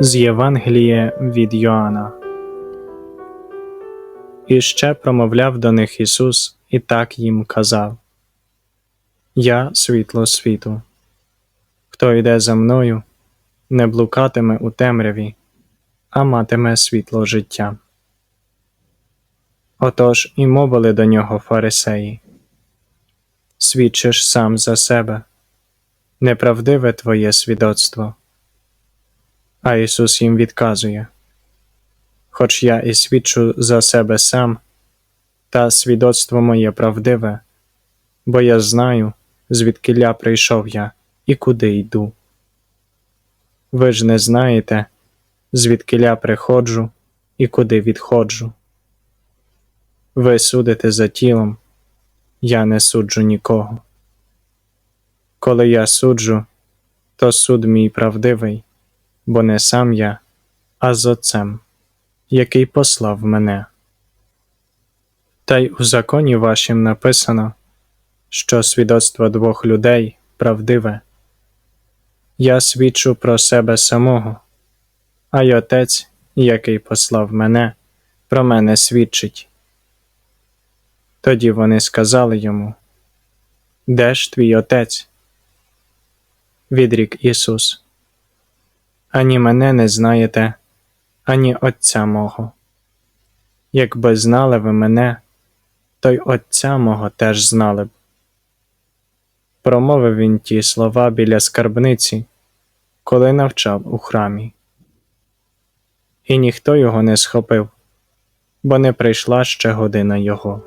З Євангелія від Йоанна. І ще промовляв до них Ісус і так їм казав: Я світло світу. Хто йде за мною, не блукатиме у темряві, а матиме світло життя. Отож і мовили до нього фарисеї. Свідчиш сам за себе, неправдиве твоє свідоцтво. А Ісус їм відказує Хоч я і свідчу за себе сам, та свідоцтво моє правдиве, бо я знаю, звідкиля прийшов я і куди йду. Ви ж не знаєте, звідкиля приходжу і куди відходжу. Ви судите за тілом, я не суджу нікого. Коли я суджу, то суд мій правдивий, бо не сам я, а з Отцем, який послав мене. Та й у законі вашім написано, що свідоцтво двох людей правдиве. Я свідчу про себе самого, а й Отець, який послав мене, про мене свідчить. Тоді вони сказали йому Де ж твій отець? Відрік Ісус. Ані мене не знаєте, ані Отця мого. Якби знали ви мене, то й Отця мого теж знали б. Промовив він ті слова біля скарбниці, коли навчав у храмі. І ніхто його не схопив, бо не прийшла ще година його.